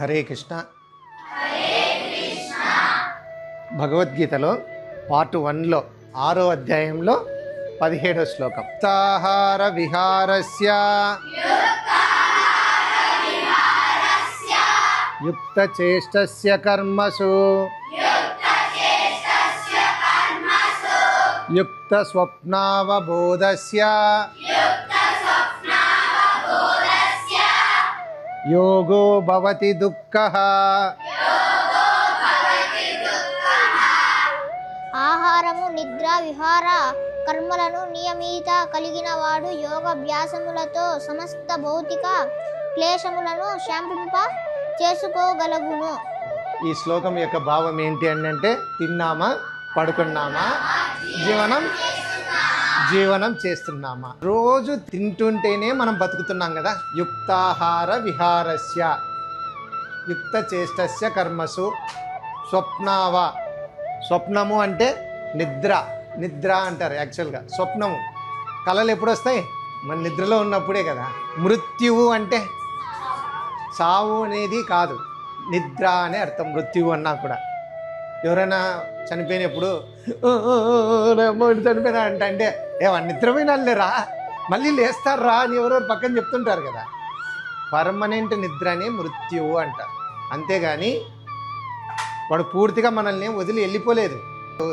హరే కృష్ణ. భగవద్గీతలో పార్ట్ వన్లో ఆరో అధ్యాయంలో పదిహేడో శ్లోకం. తాహార విహారస్య. యుక్త చేష్టస్య కర్మసు. యుక్త యోగో భవతి దుఃఖః ఆహారము నిద్ర విహార కర్మలను నియమిత కలిగిన వాడు యోగాభ్యాసములతో సమస్త భౌతిక క్లేశములను శాంతింప చేసుకోగలగును. ఈ శ్లోకం యొక్క భావం ఏంటి అంటే తిన్నామా? పడుకున్నామా? జీవనం జీవనం చేస్తున్నామా? రోజు తింటుంటేనే మనం బతుకుతున్నాం కదా? యుక్తాహార విహారస్య. యుక్త చేష్టస్య కర్మసు. స్వప్నావ. స్వప్నము అంటే నిద్ర. నిద్ర అంటారు యాక్చువల్గా. స్వప్నము. కళలు ఎప్పుడు వస్తాయి మన నిద్రలో ఉన్నప్పుడే కదా. మృత్యువు అంటే సావు అనేది కాదు. నిద్ర అనే అర్థం. మృత్యువు అన్నా కూడా. ఎవరైనా చనిపోయినప్పుడు చనిపోయినా అంటే ఏమన్నా నిద్రపోయిన లేరా మళ్ళీ లేస్తారా అని ఎవరెవరు పక్కన చెప్తుంటారు కదా. పర్మనెంట్ నిద్రనే మృత్యువు అంటారు. అంతేగాని వాడు పూర్తిగా మనల్ని వదిలి వెళ్ళిపోలేదు.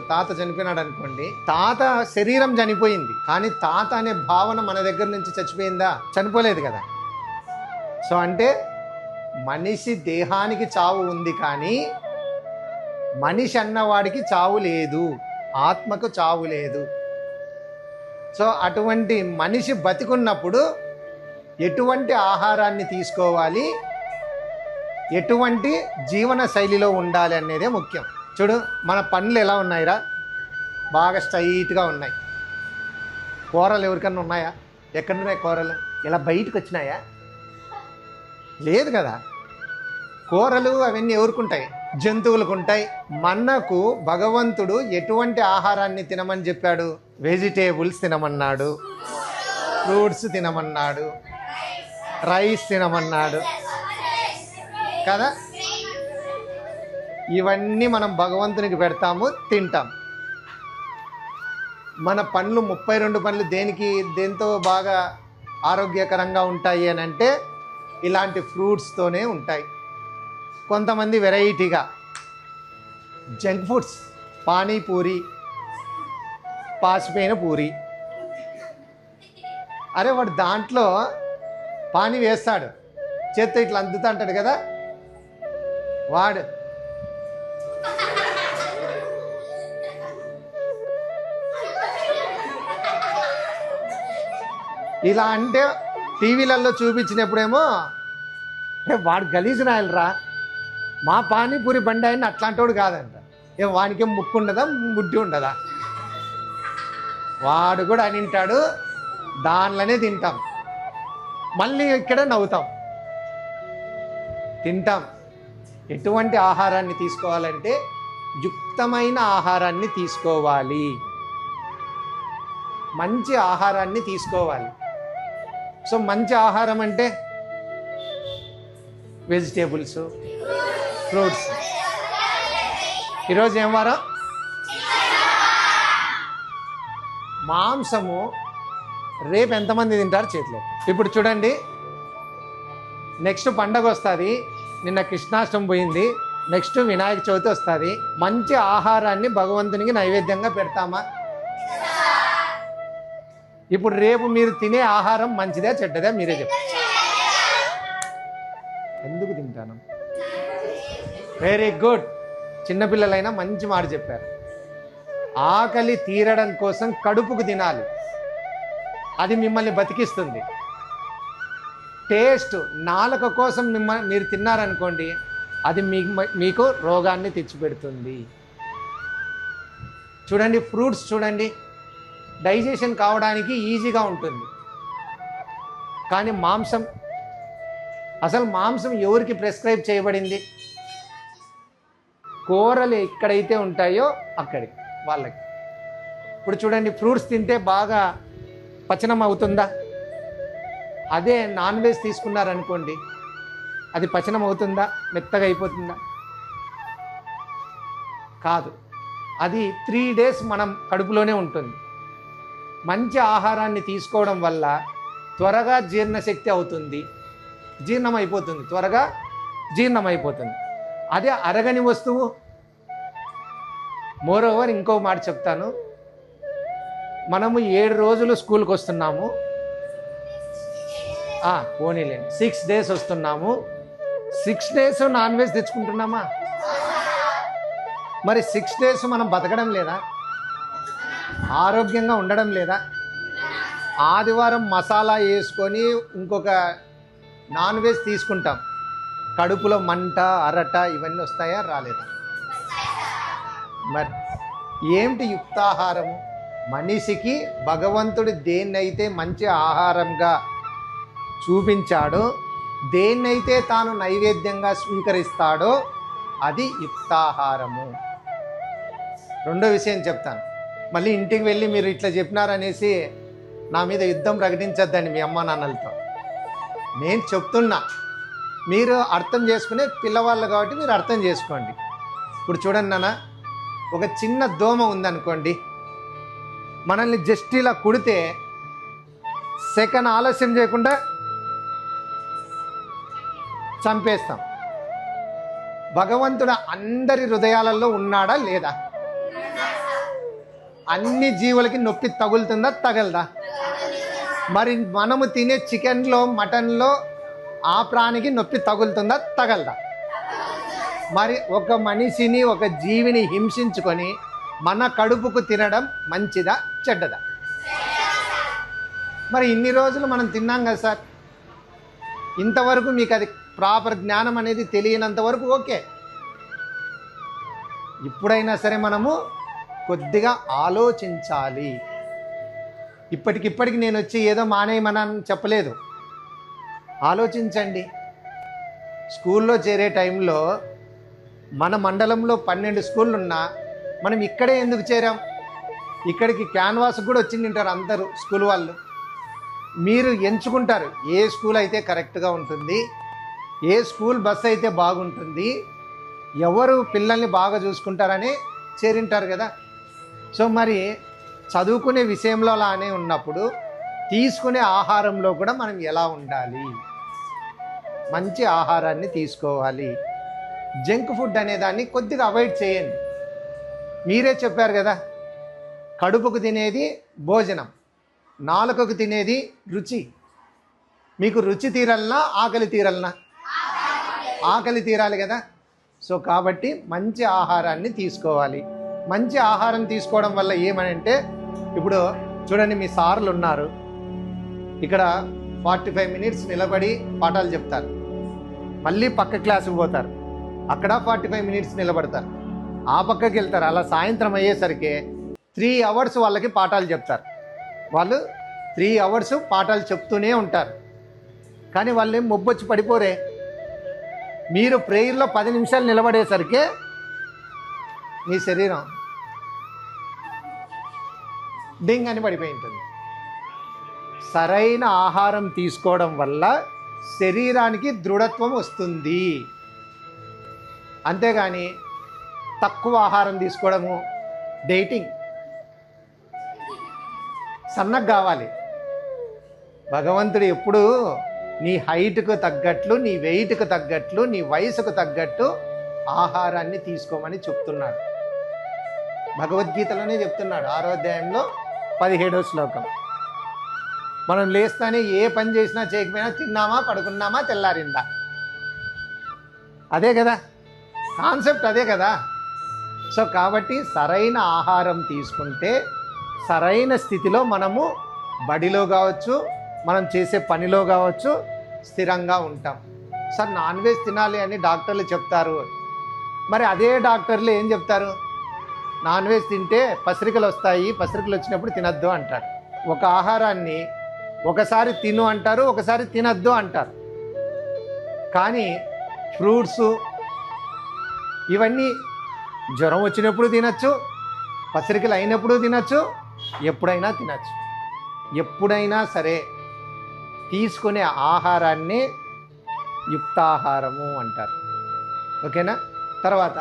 తాత చనిపోయినాడు అనుకోండి తాత శరీరం చనిపోయింది కానీ తాత అనే భావన మన దగ్గర నుంచి చచ్చిపోయిందా? చనిపోలేదు కదా. సో అంటే మనిషి దేహానికి చావు ఉంది కానీ మనిషి అన్నవాడికి చావు లేదు ఆత్మకు చావు లేదు. సో అటువంటి మనిషి బతికున్నప్పుడు ఎటువంటి ఆహారాన్ని తీసుకోవాలి? ఎటువంటి జీవన శైలిలో ఉండాలి అనేదే ముఖ్యం. చూడు మన పనులు ఎలా ఉన్నాయిరా? బాగా స్ట్రైట్గా ఉన్నాయి. కూరలు ఎవరికన్నా ఉన్నాయా? ఎక్కడున్నాయి కూరలు? ఇలా బయటకు వచ్చినాయా? లేదు కదా. కూరలు అవన్నీ ఎవరుకుంటాయి? జంతువులకు ఉంటాయి మనకు భగవంతుడు ఎటువంటి ఆహారాన్ని తినమని చెప్పాడు? వెజిటేబుల్స్ తినమన్నాడు. ఫ్రూట్స్ తినమన్నాడు. రైస్ తినమన్నాడు. కదా? ఇవన్నీ మనం భగవంతునికి పెడతాము తింటాం. మన పండ్లు ముప్పై రెండు పండ్లు దేనికి దేంతో బాగా ఆరోగ్యకరంగా ఉంటాయి అని అంటే ఇలాంటి ఫ్రూట్స్తోనే ఉంటాయి. కొంతమంది వెరైటీగా జంక్ ఫుడ్స్ పానీపూరి పాసిపోయిన పూరి. అరే వాడు దాంట్లో పానీ వేస్తాడు. చేత్తో ఇట్లా అందుతా అంటాడు కదా? వాడు. ఇలా అంటే టీవీలలో చూపించినప్పుడేమో "ఏ, వాడు గలీజు నాయలరా మా పానీపూరి బండి అయిన అట్లాంటోడు కాదంట. ఏ వానికేం ముక్కు ఉండదా ముడ్డి ఉండదా? వాడు కూడా అని దానిలోనే తింటాం. మళ్ళీ ఇక్కడే నవ్వుతాం. తింటాం. ఎటువంటి ఆహారాన్ని తీసుకోవాలంటే యుక్తమైన ఆహారాన్ని తీసుకోవాలి. మంచి ఆహారాన్ని తీసుకోవాలి. సో మంచి ఆహారం అంటే వెజిటేబుల్స్ ఫ్రూట్స్. ఈరోజు ఏం వారం? మాంసము రేపు ఎంతమంది తింటారు చేతిలో? ఇప్పుడు చూడండి. నెక్స్ట్ పండగ వస్తుంది. నిన్న కృష్ణాష్టమి పోయింది. నెక్స్ట్ వినాయక చవితి వస్తుంది. మంచి ఆహారాన్ని భగవంతునికి నైవేద్యంగా పెడతామా? ఇప్పుడు రేపు మీరు తినే ఆహారం మంచిదే చెడ్డదా మీరే చెప్పండి. ఎందుకు తింటాను? వెరీ గుడ్ చిన్నపిల్లలైనా మంచి మాట చెప్పారు. ఆకలి తీరడం కోసం కడుపుకు తినాలి. అది మిమ్మల్ని బతికిస్తుంది. టేస్ట్ నాలుక కోసం మిమ్మల్ని మీరు తిన్నారనుకోండి అది మీ మీకు రోగాన్ని తెచ్చిపెడుతుంది. చూడండి ఫ్రూట్స్ చూడండి డైజెషన్ కావడానికి ఈజీగా ఉంటుంది. కానీ మాంసం అసలు మాంసం ఎవరికి ప్రిస్క్రైబ్ చేయబడింది? కూరలు ఎక్కడైతే ఉంటాయో అక్కడికి వాళ్ళకి. ఇప్పుడు చూడండి ఫ్రూట్స్ తింటే బాగా పచనం అవుతుందా అదే నాన్ వెజ్ తీసుకున్నారనుకోండి అది పచనం అవుతుందా మెత్తగా అయిపోతుందా? కాదు. అది త్రీ డేస్ మనం కడుపులోనే ఉంటుంది. మంచి ఆహారాన్ని తీసుకోవడం వల్ల త్వరగా జీర్ణశక్తి అవుతుంది జీర్ణం అయిపోతుంది త్వరగా జీర్ణం అయిపోతుంది అదే అరగని వస్తువు మోరోవర్ ఇంకో మాట చెప్తాను. మనము ఏడు రోజులు స్కూల్కి వస్తున్నాము. పోనీలేండి. సిక్స్ డేస్ వస్తున్నాము. సిక్స్ డేస్ నాన్ వెజ్ తెచ్చుకుంటున్నామా? మరి సిక్స్ డేస్ మనం బతకడం లేదా? ఆరోగ్యంగా ఉండడం లేదా? ఆదివారం మసాలా వేసుకొని ఇంకొక నాన్ వెజ్ తీసుకుంటాం. కడుపులో మంట అరట ఇవన్నీ వస్తాయా? రాలేదా? మరి ఏమిటి యుక్తాహారము మనిషికి భగవంతుడు దేన్నైతే మంచి ఆహారంగా చూపించాడో దేన్నైతే తాను నైవేద్యంగా స్వీకరిస్తాడో అది యుక్తాహారము. రెండో విషయం చెప్తాను. మళ్ళీ ఇంటికి వెళ్ళి మీరు ఇట్లా చెప్పినారనేసి నా మీద యుద్ధం ప్రకటించొద్దండి మీ అమ్మ నాన్నలతో. నేను చెప్తున్నా మీరు అర్థం చేసుకునే పిల్లవాళ్ళు కాబట్టి మీరు అర్థం చేసుకోండి. ఇప్పుడు చూడండి నాన్న ఒక చిన్న దోమ ఉందనుకోండి మనల్ని జస్ట్ ఇలా కుడితే సెకండ్ ఆలస్యం చేయకుండా చంపేస్తాం. భగవంతుడు అందరి హృదయాలలో ఉన్నాడా లేదా? అన్ని జీవులకి నొప్పి తగులుతుందా తగలదా? మరి మనము తినే చికెన్లో మటన్లో ఆ ప్రాణికి నొప్పి తగులుతుందా తగలదా? మరి ఒక మనిషిని ఒక జీవిని హింసించుకొని మన కడుపుకు తినడం మంచిదా చెడ్డదా? మరి ఇన్ని రోజులు మనం తిన్నాం కదా సార్. ఇంతవరకు మీకు అది ప్రాపర్ జ్ఞానం అనేది తెలియనంత వరకు ఓకే. ఇప్పుడైనా సరే మనము కొద్దిగా ఆలోచించాలి. ఇప్పటికిప్పటికి నేను వచ్చి ఏదో మానేయమనని చెప్పలేదు. ఆలోచించండి. స్కూల్లో చేరే టైంలో మన మండలంలో పన్నెండు స్కూళ్ళు ఉన్నా మనం ఇక్కడే ఎందుకు చేరాం? ఇక్కడికి క్యాన్వాస్ కూడా వచ్చి ఉంటారు అందరూ స్కూల్ వాళ్ళు. మీరు ఎంచుకుంటారు. ఏ స్కూల్ అయితే కరెక్ట్గా ఉంటుంది ఏ స్కూల్ బస్ అయితే బాగుంటుంది ఎవరు పిల్లల్ని బాగా చూసుకుంటారని చేరింటారు కదా. సో మరి చదువుకునే విషయంలో అలానే ఉన్నప్పుడు తీసుకునే ఆహారంలో కూడా మనం ఎలా ఉండాలి? మంచి ఆహారాన్ని తీసుకోవాలి. జంక్ ఫుడ్ అనే దాన్ని కొద్దిగా అవాయిడ్ చేయండి. మీరే చెప్పారు కదా కడుపుకు తినేది భోజనం నాలుకకు తినేది రుచి. మీకు రుచి తీరల్నా ఆకలి తీరల్నా? ఆకలి తీరాలి కదా. సో కాబట్టి మంచి ఆహారాన్ని తీసుకోవాలి. మంచి ఆహారం తీసుకోవడం వల్ల ఏమనంటే ఇప్పుడు చూడండి మీ సార్లు ఉన్నారు. ఇక్కడ ఫార్టీ ఫైవ్ మినిట్స్ నిలబడి పాఠాలు చెప్తారు. మళ్ళీ పక్క క్లాసుకు పోతారు. అక్కడ ఫార్టీ ఫైవ్ మినిట్స్ నిలబడతారు. ఆ పక్కకి వెళ్తారు. అలా సాయంత్రం అయ్యేసరికి త్రీ అవర్స్ వాళ్ళకి పాఠాలు చెప్తారు. వాళ్ళు త్రీ అవర్స్ పాఠాలు చెప్తూనే ఉంటారు. కానీ వాళ్ళు ఏం మొబ్బొచ్చి పడిపోరే. మీరు ప్రేయర్లో పది నిమిషాలు నిలబడేసరికి మీ శరీరం డింగ్ అని పడిపోయి ఉంటుంది సరైన ఆహారం తీసుకోవడం వల్ల శరీరానికి దృఢత్వం వస్తుంది. అంతేగాని తక్కువ ఆహారం తీసుకోవడము డేటింగ్ సన్నగా కావాలి. భగవంతుడు ఎప్పుడు నీ హైట్కు తగ్గట్లు నీ వెయిట్కు తగ్గట్లు నీ వయసుకు తగ్గట్టు ఆహారాన్ని తీసుకోమని చెప్తున్నాడు. భగవద్గీతలోనే చెప్తున్నాడు ఆరోధ్యాయంలో పదిహేడో శ్లోకం. మనం లేస్తానే ఏ పని చేసినా చేయకపోయినా తిన్నామా పడుకున్నామా తెల్లారిందా? అదే కదా. కాన్సెప్ట్ అదే కదా. సో కాబట్టి సరైన ఆహారం తీసుకుంటే సరైన స్థితిలో మనము బడిలో కావచ్చు మనం చేసే పనిలో కావచ్చు స్థిరంగా ఉంటాం. సార్ నాన్ వెజ్ తినాలి అని డాక్టర్లు చెప్తారు. మరి అదే డాక్టర్లు ఏం చెప్తారు? నాన్ వెజ్ తింటే పసిరికలు వస్తాయి పసిరికలు వచ్చినప్పుడు తినద్దు అంటారు. ఒక ఆహారాన్ని ఒకసారి తిను అంటారు ఒకసారి తినద్దు అంటారు. కానీ ఫ్రూట్స్ ఇవన్నీ జ్వరం వచ్చినప్పుడు తినచ్చు పసిరికలు అయినప్పుడు తినచ్చు ఎప్పుడైనా తినచ్చు. ఎప్పుడైనా సరే తీసుకునే ఆహారాన్ని యుక్తాహారము అంటారు. ఓకేనా? తర్వాత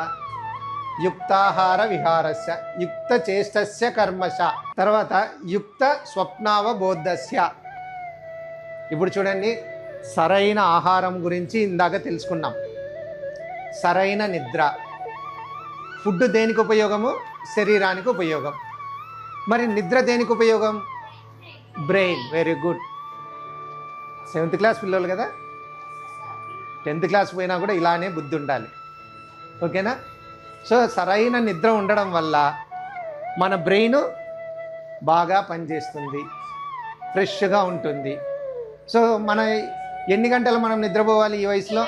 యుక్తాహార విహారస్య యుక్త చేష్టస్య కర్మశ తర్వాత యుక్త స్వప్నావబోధస్య ఇప్పుడు చూడండి సరైన ఆహారం గురించి ఇందాక తెలుసుకున్నాం. సరైన నిద్ర. ఫుడ్ దేనికి ఉపయోగము? శరీరానికి ఉపయోగం. మరి నిద్ర దేనికి ఉపయోగం? Brain. Very good. Seventh class పిల్లలు కదా? టెన్త్ క్లాస్ పోయినా కూడా ఇలానే బుద్ధి ఉండాలి. ఓకేనా? సో సరైన నిద్ర ఉండడం వల్ల మన బ్రెయిన్ బాగా పనిచేస్తుంది. ఫ్రెష్గా ఉంటుంది. సో మన ఎన్ని గంటలు మనం నిద్రపోవాలి ఈ వయసులో?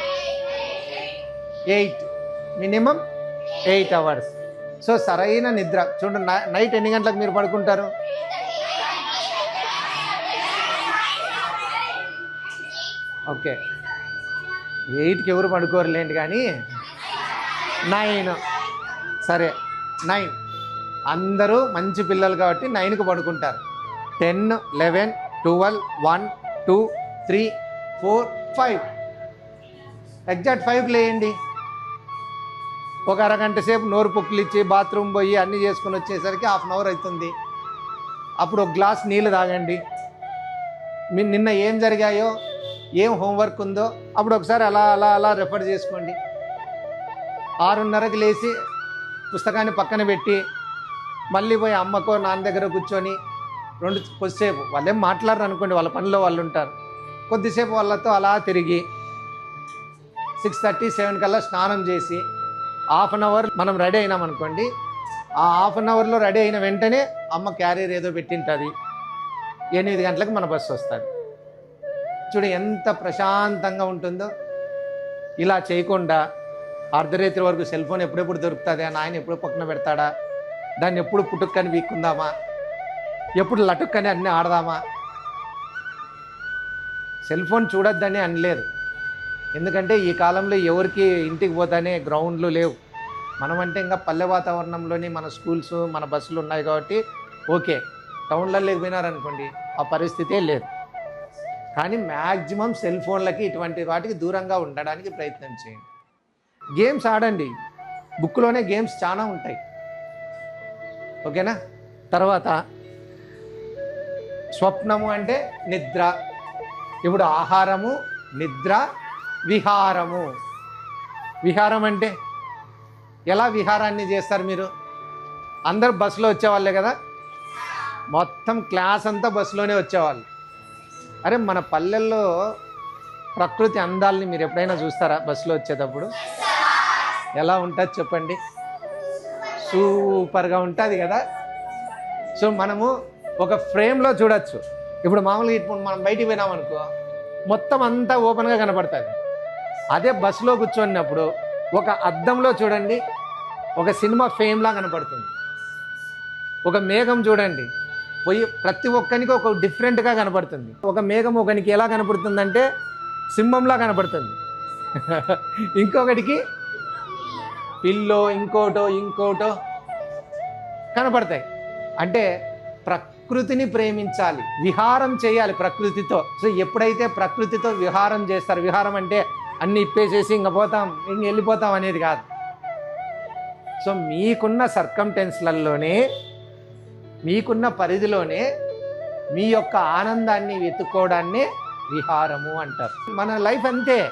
Eight minimum eight hours. So సరైన నిద్ర. చూడండి నైట్ ఎన్ని గంటలకు మీరు పడుకుంటారు? ఓకే. ఎయిట్కి ఎవరు పడుకోరులేండి కానీ నైన్. సరే నైన్. అందరూ మంచి పిల్లలు కాబట్టి నైన్కి పడుకుంటారు. Ten eleven twelve one two three four five. Exact ఫైవ్కి లేయండి. ఒక అరగంట సేపు నోరు పొక్కులిచ్చి బాత్రూమ్ పోయి అన్నీ చేసుకుని వచ్చేసరికి హాఫ్ అన్ అవర్ అవుతుంది. అప్పుడు ఒక గ్లాస్ నీళ్ళు తాగండి. మీ నిన్న ఏం జరిగాయో ఏం హోంవర్క్ ఉందో అప్పుడు ఒకసారి అలా అలా అలా రెఫర్ చేసుకోండి. ఆరున్నరకు లేచి పుస్తకాన్ని పక్కన పెట్టి మళ్ళీ పోయి అమ్మకో నాన్న దగ్గర కూర్చొని రెండు కొద్దిసేపు వాళ్ళేం మాట్లాడరు అనుకోండి వాళ్ళ పనిలో వాళ్ళు ఉంటారు. కొద్దిసేపు వాళ్ళతో అలా తిరిగి సిక్స్ థర్టీ సెవెన్ కల్లా స్నానం చేసి హాఫ్ అన్ అవర్ మనం రెడీ అయినాం అనుకోండి. ఆ హాఫ్ అన్ అవర్లో రెడీ అయిన వెంటనే అమ్మ క్యారియర్ ఏదో పెట్టింటుంది. ఎనిమిది గంటలకు మన బస్సు వస్తుంది. చూడు ఎంత ప్రశాంతంగా ఉంటుందో. ఇలా చేయకుండా అర్ధరాత్రి వరకు సెల్ ఫోన్ ఎప్పుడెప్పుడు దొరుకుతుంది? అని ఆయన ఎప్పుడు పక్కన పెడతాడా? దాన్ని ఎప్పుడు పుట్టుక్కని వీక్కుందామా? ఎప్పుడు లటుక్కని అన్నీ ఆడదామా? సెల్ ఫోన్ చూడొద్దని అనలేదు. ఎందుకంటే ఈ కాలంలో ఎవరికి ఇంటికి పోతానే గ్రౌండ్లు లేవు. మనమంటే ఇంకా పల్లె వాతావరణంలోని మన స్కూల్స్ మన బస్సులు ఉన్నాయి కాబట్టి ఓకే టౌన్లో పోయినారనుకోండి ఆ పరిస్థితే లేదు. కానీ మ్యాక్సిమం సెల్ ఫోన్లకి ఇటువంటి వాటికి దూరంగా ఉండడానికి ప్రయత్నం చేయండి. గేమ్స్ ఆడండి. బుక్లోనే గేమ్స్ చాలా ఉంటాయి. ఓకేనా? తర్వాత స్వప్నము అంటే నిద్ర. ఇప్పుడు ఆహారము నిద్ర విహారము. విహారం అంటే ఎలా విహారాన్ని చేస్తారు మీరు? అందరు బస్సులో వచ్చేవాళ్ళే కదా? మొత్తం క్లాస్ అంతా బస్సులోనే వచ్చేవాళ్ళు. అరే మన పల్లెల్లో ప్రకృతి అందాలని మీరు ఎప్పుడైనా చూస్తారా బస్సులో వచ్చేటప్పుడు? ఎలా ఉంటుంది చెప్పండి. సూపర్గా ఉంటుంది కదా? సో మనము ఒక ఫ్రేమ్లో చూడొచ్చు. ఇప్పుడు మామూలుగా ఇప్పుడు మనం బయటికి పోయినాం అనుకో మొత్తం అంతా ఓపెన్గా కనపడుతుంది. అదే బస్సులో కూర్చోన్నప్పుడు ఒక అద్దంలో చూడండి ఒక సినిమా ఫేమ్లా కనపడుతుంది. ఒక మేఘం చూడండి పోయి ప్రతి ఒక్కరికి ఒక డిఫరెంట్గా కనపడుతుంది. ఒక మేఘం ఒకనికి ఎలా కనపడుతుందంటే సింహంలా కనపడుతుంది. ఇంకొకటికి పిల్లో ఇంకోటో ఇంకోటో కనపడతాయి. అంటే ప్రకృతిని ప్రేమించాలి విహారం చేయాలి ప్రకృతితో. సో ఎప్పుడైతే ప్రకృతితో విహారం చేస్తారు విహారం అంటే అన్ని ఇప్పేసేసి ఇంక పోతాం ఇంక వెళ్ళిపోతాం అనేది కాదు. సో మీకున్న సర్కంటెన్స్లలోనే మీకున్న పరిధిలోనే మీ యొక్క ఆనందాన్ని వెతుక్కోవడాన్ని విహారము అంటారు. మన లైఫ్ అంతే.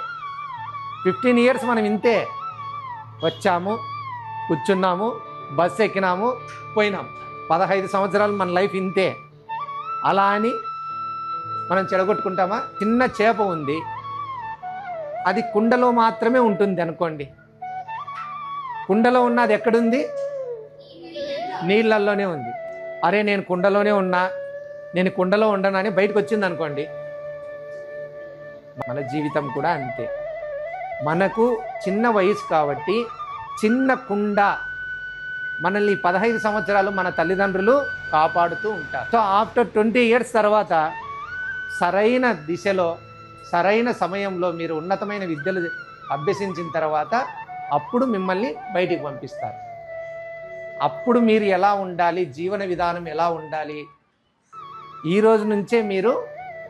ఫిఫ్టీన్ ఇయర్స్ మనం ఇంతే. వచ్చాము కూర్చున్నాము బస్సు ఎక్కినాము పోయినాం. పదహైదు సంవత్సరాలు మన లైఫ్ ఇంతే. అలా అని మనం చెడగొట్టుకుంటామా? చిన్న చేప ఉంది. అది కుండలో మాత్రమే ఉంటుంది అనుకోండి. కుండలో ఉన్నది ఎక్కడుంది? నీళ్ళల్లోనే ఉంది. అరే నేను కుండలోనే ఉన్నా నేను కుండలో ఉండనని బయటకు వచ్చింది అనుకోండి. మన జీవితం కూడా అంతే. మనకు చిన్న వయసు కాబట్టి చిన్న కుండ మనల్ని పదహైదు సంవత్సరాలు మన తల్లిదండ్రులు కాపాడుతూ ఉంటారు. సో ఆఫ్టర్ ట్వంటీ ఇయర్స్ తర్వాత సరైన దిశలో సరైన సమయంలో మీరు ఉన్నతమైన విద్యలు అభ్యసించిన తర్వాత అప్పుడు మిమ్మల్ని బయటికి పంపిస్తారు. అప్పుడు మీరు ఎలా ఉండాలి? జీవన విధానం ఎలా ఉండాలి? ఈ రోజు నుంచే మీరు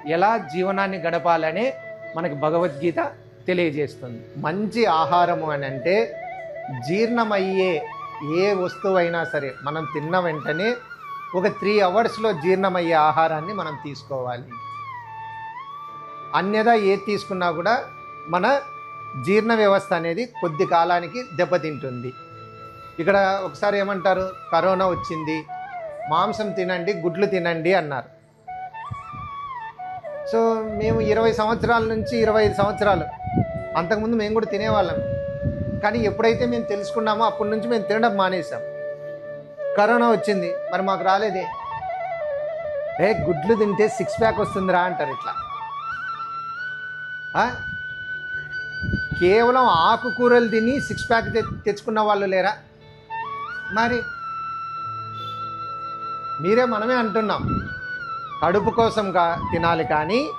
ఎలా జీవనాన్ని గడపాలనే మనకి భగవద్గీత తెలియజేస్తుంది. మంచి ఆహారము అని అంటే జీర్ణమయ్యే ఏ వస్తువైనా సరే మనం తిన్న వెంటనే ఒక త్రీ అవర్స్లో జీర్ణమయ్యే ఆహారాన్ని మనం తీసుకోవాలి. అన్యదా ఏది తీసుకున్నా కూడా మన జీర్ణ వ్యవస్థ అనేది కొద్ది కాలానికి దెబ్బతింటుంది. ఇక్కడ ఒకసారి ఏమంటారు? కరోనా వచ్చింది మాంసం తినండి గుడ్లు తినండి అన్నారు. సో మేము ఇరవై సంవత్సరాల నుంచి ఇరవై ఐదు సంవత్సరాలు అంతకుముందు మేము కూడా తినేవాళ్ళం. కానీ ఎప్పుడైతే మేము తెలుసుకున్నామో అప్పటి నుంచి మేము తినడం మానేసాం కరోనా వచ్చింది మరి మాకు రాలేదే. రే గుడ్లు తింటే సిక్స్ ప్యాక్ వస్తుందిరా అంటారు ఇట్లా. కేవలం ఆకుకూరలు తిని సిక్స్ ప్యాక్ తె- తెచ్చుకున్న వాళ్ళు లేరా? మరి మీరే మనమే అంటున్నాం. కడుపు కోసం కా తినాలి కానీ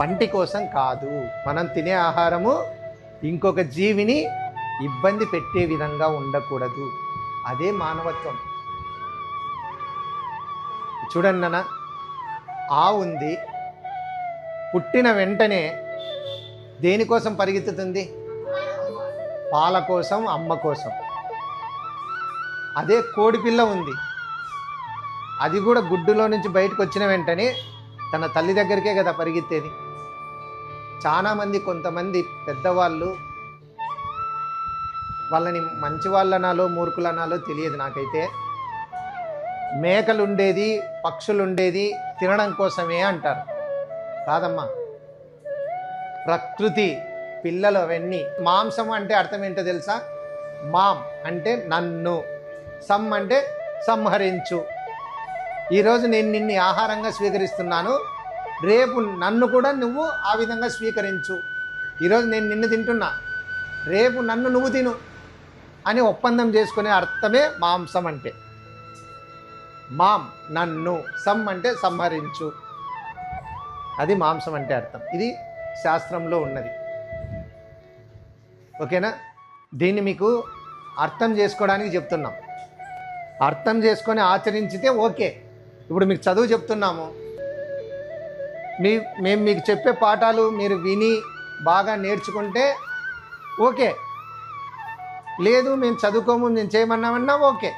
పంటి కోసం కాదు. మనం తినే ఆహారము ఇంకొక జీవిని ఇబ్బంది పెట్టే విధంగా ఉండకూడదు. అదే మానవత్వం. చూడండి ఆ ఉంది. పుట్టిన వెంటనే దేనికోసం పరిగెత్తుతుంది? పాల కోసం అమ్మ కోసం. అదే కోడిపిల్ల ఉంది. అది కూడా గుడ్డులో నుంచి బయటకు వచ్చిన వెంటనే తన తల్లి దగ్గరికే కదా పరిగెత్తేది. చాలామంది కొంతమంది పెద్దవాళ్ళు వాళ్ళని మంచి వాళ్ళనాలో మూర్ఖులనాలో తెలియదు నాకైతే. మేకలు ఉండేది పక్షులు ఉండేది తినడం కోసమే అంటారు. కాదమ్మా. ప్రకృతి పిల్లలు అవన్నీ. మాంసం అంటే అర్థం ఏంటో తెలుసా? మాం అంటే నన్ను సమ్ అంటే సంహరించు. ఈరోజు నేను నిన్ను ఆహారంగా స్వీకరిస్తున్నాను. రేపు నన్ను కూడా నువ్వు ఆ విధంగా స్వీకరించు. ఈరోజు నేను నిన్ను తింటున్నా. రేపు నన్ను నువ్వు తిను అని ఒప్పందం చేసుకునే అర్థమే మాంసం అంటే. మాం నన్ను సమ్ అంటే సంహరించు. అది మాంసం అంటే అర్థం. ఇది శాస్త్రంలో ఉన్నది. ఓకేనా? దీన్ని మీకు అర్థం చేసుకోవడానికి చెప్తున్నాం. అర్థం చేసుకొని ఆచరించితే ఓకే. ఇప్పుడు మీకు చదువు చెప్తున్నాము. మీ మేము మీకు చెప్పే పాఠాలు మీరు విని బాగా నేర్చుకుంటే ఓకే. లేదు మేము చదువుకోము మేము చేయమన్నామన్నా ఓకే.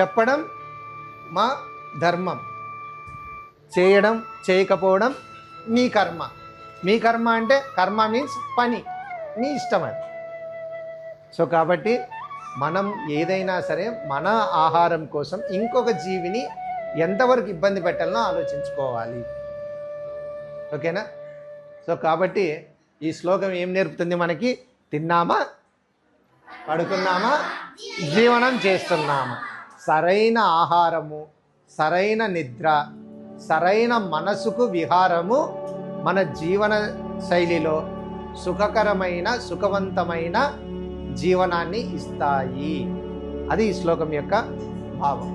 చెప్పడం మా ధర్మం. చేయడం చేయకపోవడం మీ కర్మ. మీ కర్మ అంటే కర్మ మీన్స్ పని మీ ఇష్టం అది. సో కాబట్టి మనం ఏదైనా సరే మన ఆహారం కోసం ఇంకొక జీవిని ఎంతవరకు ఇబ్బంది పెట్టాలనో ఆలోచించుకోవాలి. ఓకేనా? సో కాబట్టి ఈ శ్లోకం ఏం నేర్పుతుంది మనకి? తిన్నామా? పడుకున్నామా? జీవనం చేస్తున్నామా? సరైన ఆహారము సరైన నిద్ర సరైన మనసుకు విహారము మన జీవన శైలిలో సుఖకరమైన సుఖవంతమైన జీవనాన్ని ఇస్తాయి. అది ఈ శ్లోకం యొక్క భావం.